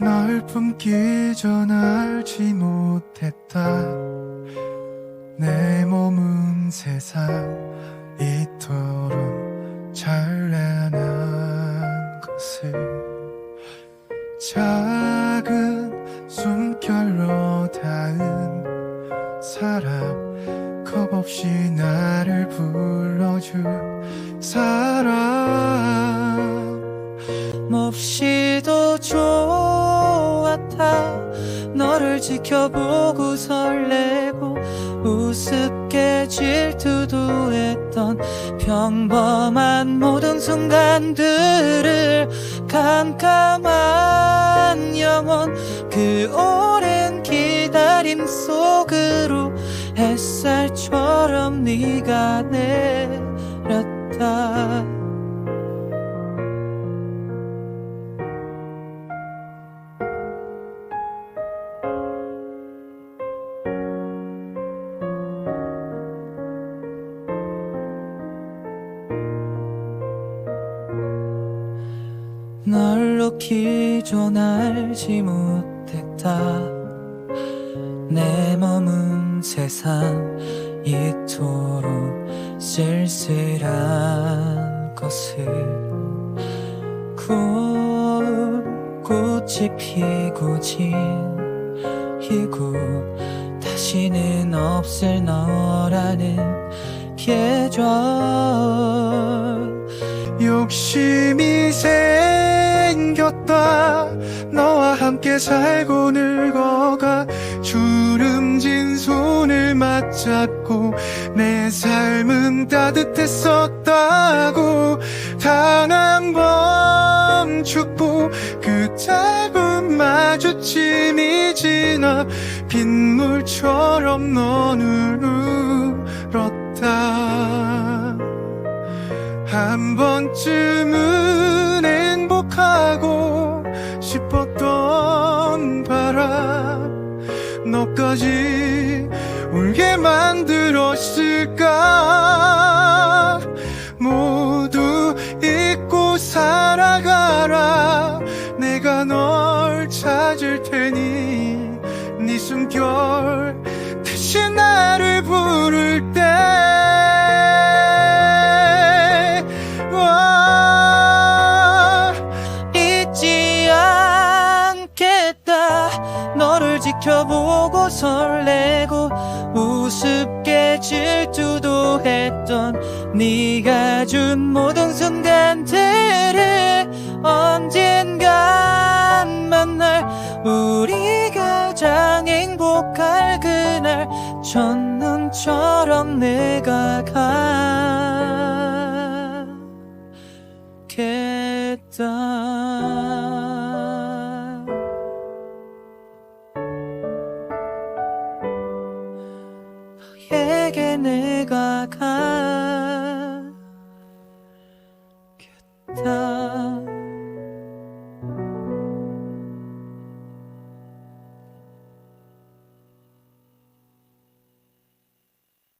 널 품기 전 알지 못했다. 내 몸은 세상 이토록 찬란한 것을 작은 숨결로 닿은 사람 겁 없이 나를 불러줄 사람. 몹시도 좋 았다 너를 지켜보고 설레고 우습게 질투도 했던 평범한 모든 순간들을 깜깜한 영혼 그 오랜 기다림 속으로 햇살처럼 네가 내렸다 널 놓기 전 알지 못했다. 내 몸은 세상 이토록 쓸쓸한 것을 곧 꽃이 피고 진이고 다시는 없을 너라는 계절. 욕심이 생겼다. 너와 함께 살고 늙어가 주름진 손을 맞잡고 내 삶은 따뜻했었다고. 단한번 춥고 그 짧은 마주침이 지나 빗물처럼 너를 울었다. 한 번쯤은 행복하고 싶었던 바람 너까지 울게 만들었을까? 모두 잊고 살아가라. 내가 널 찾을 테니 네 숨결 다시 나를 너를 지켜보고 설레고 우습게 질투도 했던 네가 준 모든 순간들을 언젠간 만날 우리 가 장 행복할 그날 첫눈처럼 내가 가 너에게 내가 가.